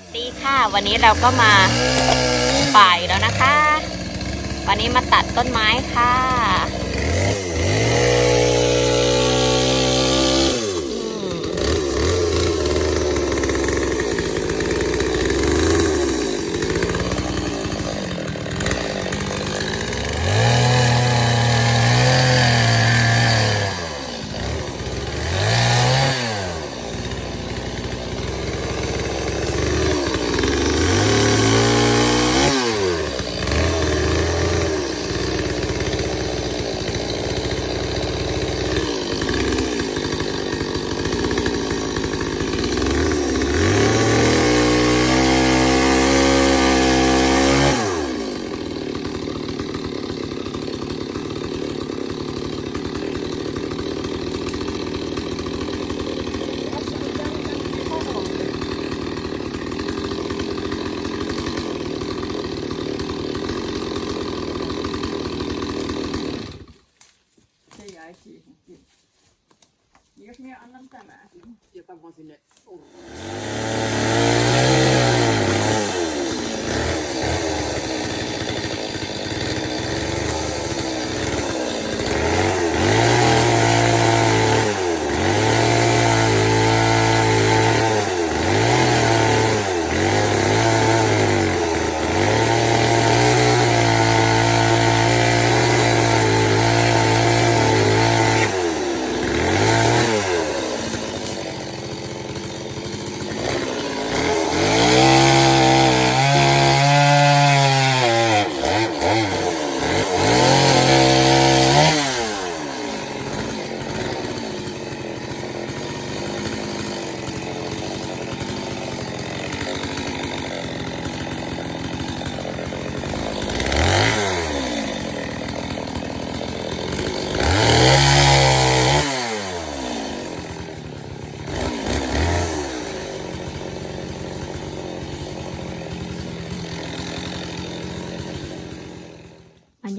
สดีค่ะ วันนี้เราก็มาป่ายแล้วนะคะ วันนี้มาตัดต้นไม้ค่ะ 114. Hier ist mir anderen Tag. Ja, da war sie nicht. Oh.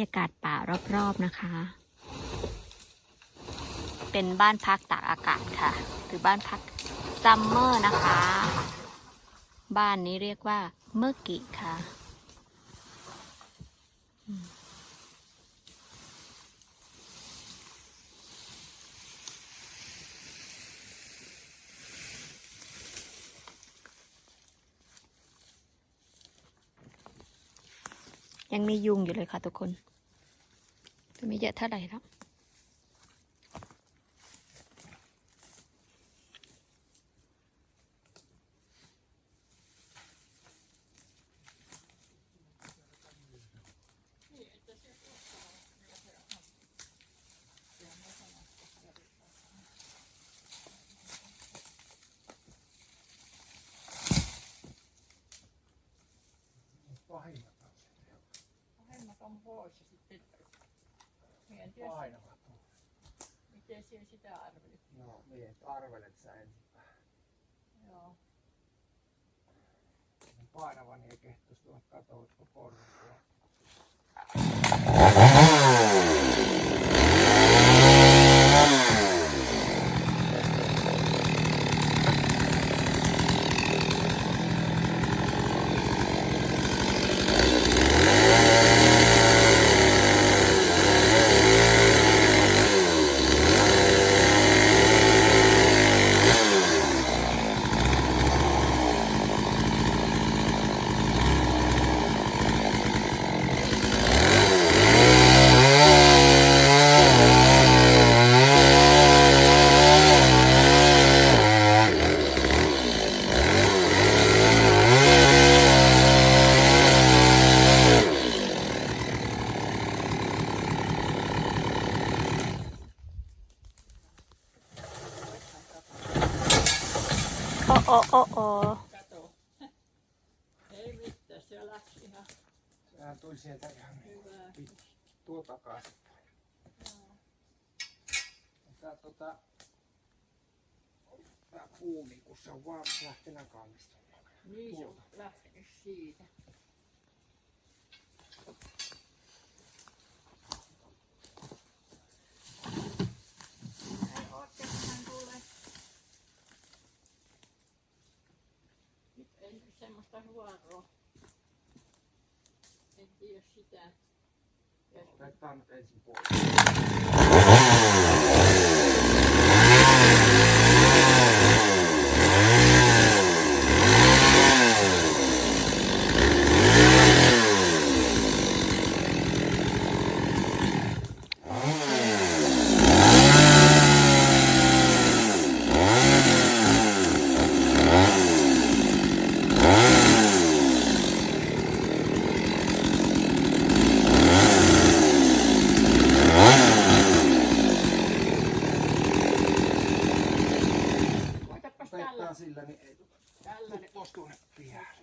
ยากาศป่ารอบๆนะคะ เป็นบ้านพักตากอากาศค่ะ หรือบ้านพักซัมเมอร์นะคะ บ้านนี้เรียกว่าเมอร์กิค่ะยังมียุงอยู่เลยค่ะทุกคน จะไม่เยอะเท่าไหร่แล้ว miten siellä sitä arvelit. No, niin, arvelet sä ensin. Joo. Kun painava, niin ei kehtoisi tuolla katolta korjaa. Sehän tuli sieltä ihan hyvää. tuo takaisin. Tää tota... Tää kuumi, kun se on vaan lähtenä kallistumaan. Niin se on lähtenyt siitä. Semmoista huoroa. Yes, she does. Yes, oh, that's not as important. sillä, niin ei tuota. Tällä ne ostuu ne pihalle.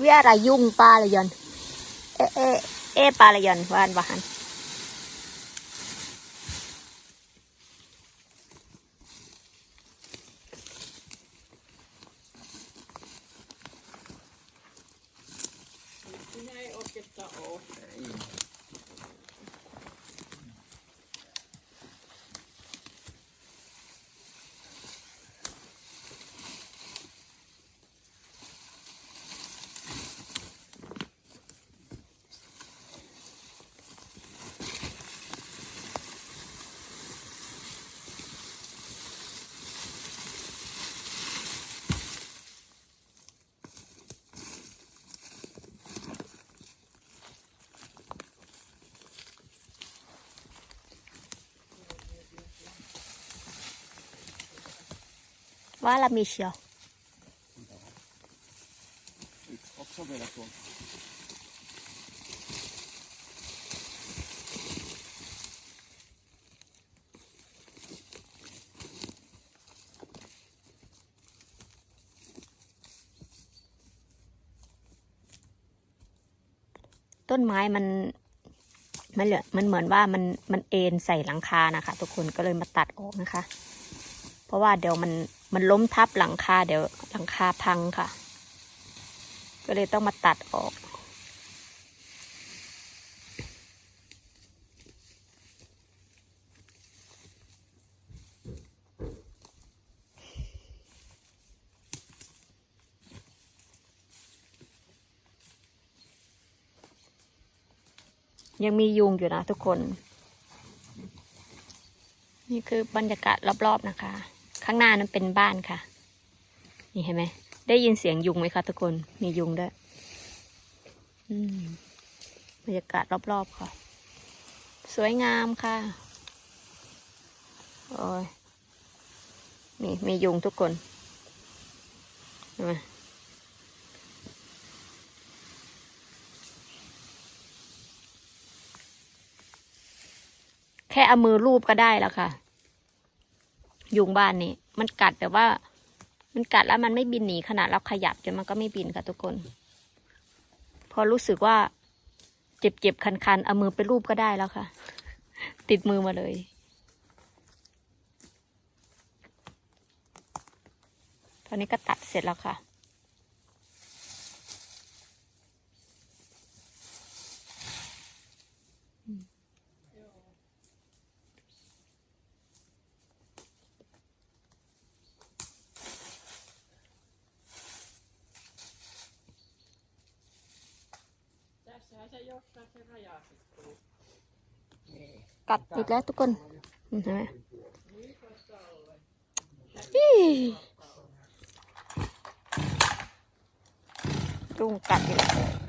เวียอะไรยุ่งปลาอะไรยอน เอเอเอปลาอะไรยอนวานวาน Valmis jo. Yksi oksa vielä tuolta. ต้นไม้มันมันเหลือมันเหมือนว่ามันมันเอ็นใส่หลังคานะคะ ทุกคนก็เลยมาตัดออกนะคะ เพราะว่าเดี๋ยวมัน มันล้มทับหลังคาเดี๋ยวหลังคาพังค่ะ ก็เลยต้องมาตัดออก ยังมียุงอยู่นะทุกคน นี่คือบรรยากาศรอบๆนะคะ ข้างหน้านั้นเป็นบ้านค่ะ นี่เห็นไหม ได้ยินเสียงยุงไหมคะทุกคน มียุงด้วยอืมบรรยากาศรอบๆค่ะ สวยงามค่ะ โอ้ยนี่มียุงทุกคนเห็นไหมแค่เอามือรูปก็ได้แล้วค่ะ ยุงบ้านนี้ มันกัดแต่ว่า มันกัดแล้วมันไม่บินหนีขนาดเราขยับจนมันก็ไม่บินค่ะทุกคน พอรู้สึกว่า เจ็บๆคันๆเอามือไปรูปก็ได้แล้วค่ะ ติดมือมาเลยตอนนี้ก็ตัดเสร็จแล้วค่ะ กัดอีกแล้วทุกคนเห็นไหมอี้รุงกัดอีกแล้ว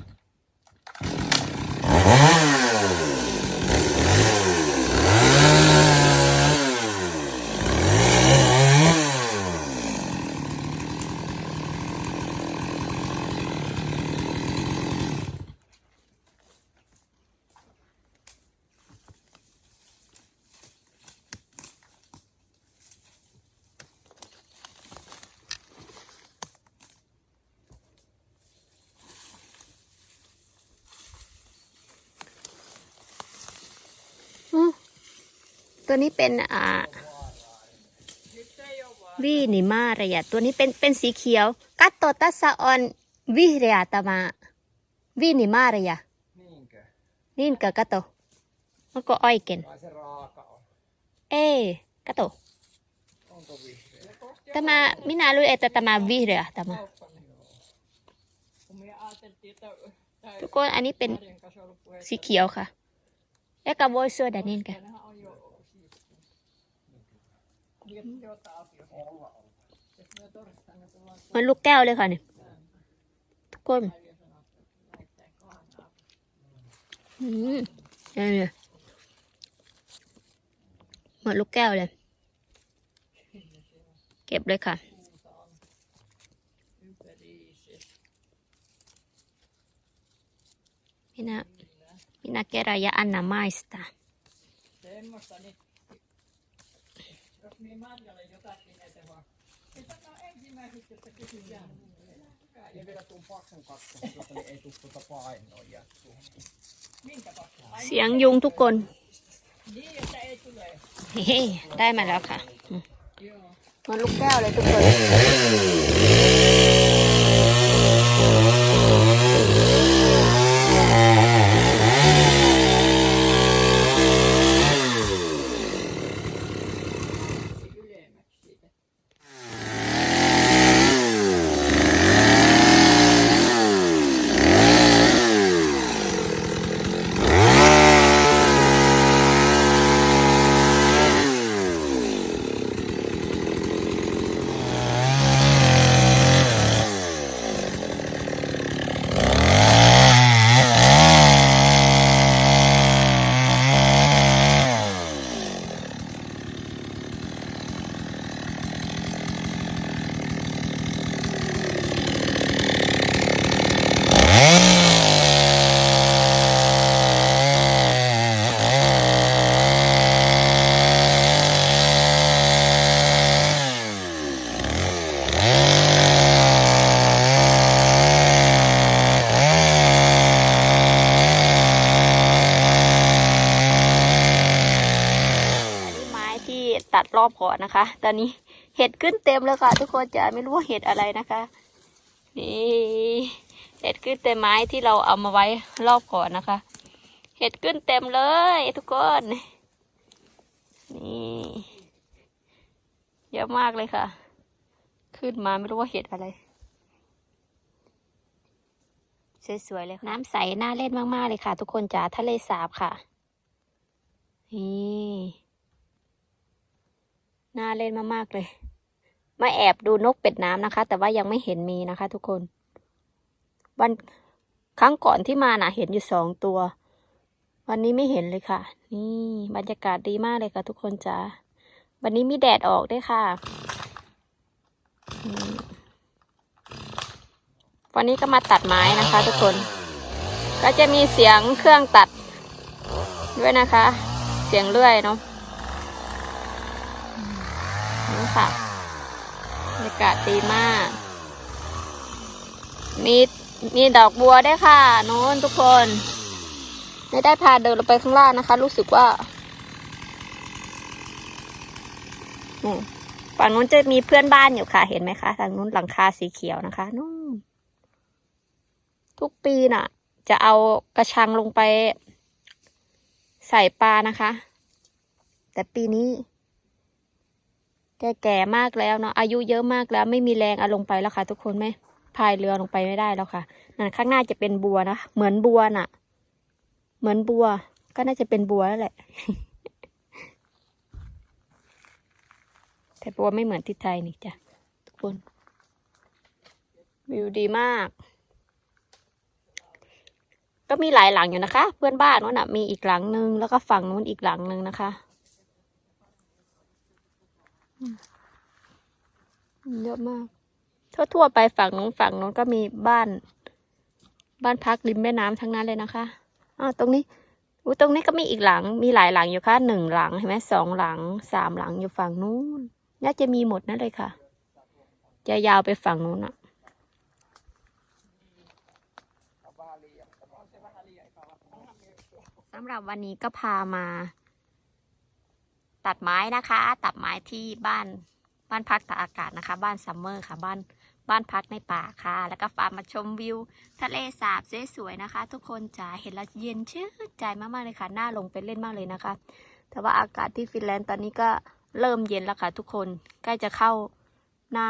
อืม ตัวนี้เป็นอ่า Nyt ei ole vaan. วีนิมาระยะตัวนี้เป็นเป็นสีเขียว กัตโตตัสสะออนวิเรียตามาวีนิมาระยะ Niinkö? นี่นกะกัตโตมันก็อ้อยเก่น Vai se raaka on? เอ้กัตโต Onko vihreä? Tämä, minä luin, että tämä on vihreä tämä. Kauppanen. Kun me ajateltiin, että tämä ทุกคนอันนี้เป็น Marjan kanssa ollut puhetta. สีเขียวค่ะ แล้วก็โวยส่วนอันนี้กัน เหมันลูกแก้วเลยค่ะเนี่ยทุกคน ja sanoo, että laittaa kahnaa. อืมนี่ยเหมือนลูกแก้วเลย เก็บเลยค่ะมินามินาเกรายาอันนาไมสตา Semmoista niin, kysytään. Ja vielä tuon paksun kakkosta, jotta niin ei tuu tuota painoa jää tuohon. Minkä paksu? Ai เสียงยุงทุกคน niin, että ei tule. เฮ้ได้มาแล้วค่ะอืม Joo. เหมันลูกแก้วเลยทุกคน รอบก่อนนะคะ ตอนนี้เห็ดขึ้นเต็มแล้วค่ะ ทุกคนจะไม่รู้ว่าเห็ดอะไรนะคะ นี่เห็ดขึ้นเต็มไม้ที่เราเอามาไว้รอบก่อนนะคะ เห็ดขึ้นเต็มเลยทุกคน นี่เยอะมากเลยค่ะ ขึ้นมาไม่รู้ว่าเห็ดอะไรสวยๆเลยค่ะน้ำใสน่าเล่นมากๆเลยค่ะ ทุกคนจ๋าทะเลสาบค่ะนี่ น่าเล่นมากๆเลย มาแอบดูนกเป็ดน้ำนะคะ แต่ว่ายังไม่เห็นมีนะคะ ทุกคน วันครั้งก่อนที่มาน่ะ เห็นอยู่สองตัว วันนี้ไม่เห็นเลยค่ะ นี่บรรยากาศดีมากเลยค่ะทุกคนจ้าวันนี้มีแดดออกด้วยค่ะวันนี้ก็มาตัดไม้นะคะ ทุกคน ก็จะมีเสียงเครื่องตัดด้วยนะคะ เสียงเลื่อยเนาะ ค่ะบรรยากาศดีมาก มีมีดอกบัวได้ค่ะโน้นทุกคนไม่ได้พาเดินลงไปข้างล่างนะคะ รู้สึกว่าฝั่งนู้นจะมีเพื่อนบ้านอยู่ค่ะ เห็นไหมคะทางนู้นหลังคาสีเขียวนะคะนู่นทุกปีน่ะ จะเอากระชังลงไป ใส่ปลานะคะ แต่ปีนี้ แกแก่มากแล้วเนาะอายุเยอะมากแล้วไม่มีแรงเอาลงไปแล้วค่ะ ทุกคนไม่พายเรือลงไปไม่ได้แล้วค่ะนั่นข้างหน้าจะเป็นบัวนะเหมือนบัวน่ะ เหมือนบัว ก็น่าจะเป็นบัวแล้วแหละ แต่บัวไม่เหมือนที่ไทยนี่จ้ะทุกคนวิวดีมาก ก็มีหลายหลังอยู่นะคะ เพื่อนบ้านนู้นน่ะมีอีกหลังนึงแล้วก็ฝั่งนู้นอีกหลังนึงนะคะ เยอะมาก ทั่วๆไปฝั่งนู้นฝั่งนู้นก็มีบ้าน บ้านพักริมแม่น้ำทั้งนั้นเลยนะคะอ้าวตรงนี้อู้ตรงนี้ก็มีอีกหลัง มีหลายหลังอยู่ค่ะหนึ่งหลังเห็นไหมสองหลังสามหลังอยู่ฝั่งนู้น น่าจะมีหมดนั่นเลยค่ะ จะยาวไปฝั่งนู้นอะสำหรับวันนี้ก็พามา ตัดไม้นะคะ ตัดไม้ที่บ้านบ้านพักตากอากาศนะคะ บ้านซัมเมอร์ค่ะบ้านบ้านพักในป่าค่ะ แล้วก็ฟาร์มมาชมวิว ทะเลสาบสวยๆนะคะ ทุกคนจ๋าเห็นแล้วเย็นชื่นใจมากๆเลยค่ะน่าลงไปเล่นมากเลยนะคะ แต่ว่าอากาศที่ฟินแลนด์ตอนนี้ก็เริ่มเย็นแล้วค่ะ ทุกคนใกล้จะเข้าหน้า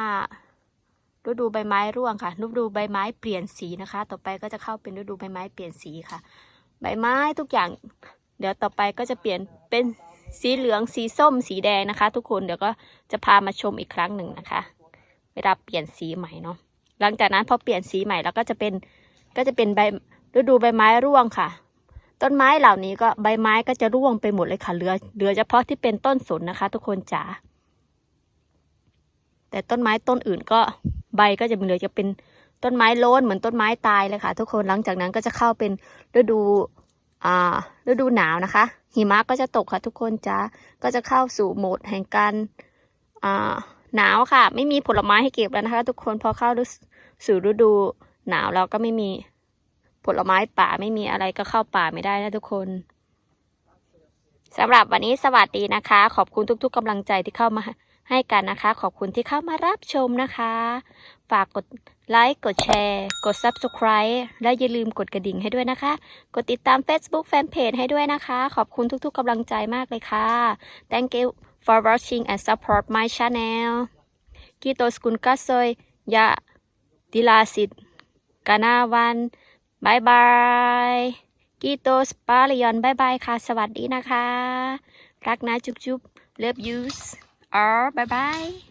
ฤดูใบไม้ร่วงค่ะฤดูใบไม้เปลี่ยนสีนะคะ ต่อไปก็จะเข้าเป็นฤดูใบไม้เปลี่ยนสีค่ะ ใบไม้ทุกอย่าง เดี๋ยวต่อไปก็จะเปลี่ยนเป็น สีเหลืองสีส้มสีแดงนะคะ ทุกคนเดี๋ยวก็จะพามาชมอีกครั้งหนึ่งนะคะ เวลาเปลี่ยนสีใหม่เนาะหลังจากนั้นพอเปลี่ยนสีใหม่แล้วก็จะเป็นก็จะเป็นใบฤดูใบไม้ร่วงค่ะ ต้นไม้เหล่านี้ก็ใบไม้ก็จะร่วงไปหมดเลยค่ะเหลือเหลือเฉพาะที่เป็นต้นสนนะคะ ทุกคนจ๋าแต่ต้นไม้ต้นอื่นก็ใบก็จะเหลือจะเป็นต้นไม้โล้นเหมือนต้นไม้ตายเลยค่ะ ทุกคนหลังจากนั้นก็จะเข้าเป็นฤดู ฤดูหนาวนะคะ หิมะก็จะตกค่ะทุกคนจ้าก็จะเข้าสู่โหมดแห่งการหนาวค่ะ ไม่มีผลไม้ให้เก็บแล้วนะคะ ทุกคนพอเข้าสู่ฤดูหนาวแล้วก็ไม่มีผลไม้ป่าไม่มีอะไรก็เข้าป่าไม่ได้นะทุกคนสำหรับวันนี้สวัสดีนะคะ ขอบคุณทุก ๆกำลังใจที่เข้ามาให้กันนะคะ ขอบคุณที่เข้ามารับชมนะคะ ฝากกด ไลค์ กดแชร์ กด Subscribe และอย่าลืมกดกระดิ่งให้ด้วยนะคะ กดติดตาม Facebook Fanpage ให้ด้วยนะคะ ขอบคุณทุกๆกำลังใจมากเลยค่ะ Thank you for watching and support my channel กีโตสกุลกัสโซยยาดิลาสิตกานาวันบายบายกีโตสปาลยอนบายบายค่ะ สวัสดีนะคะ รักนะจุ๊บจุ๊บ love you all bye bye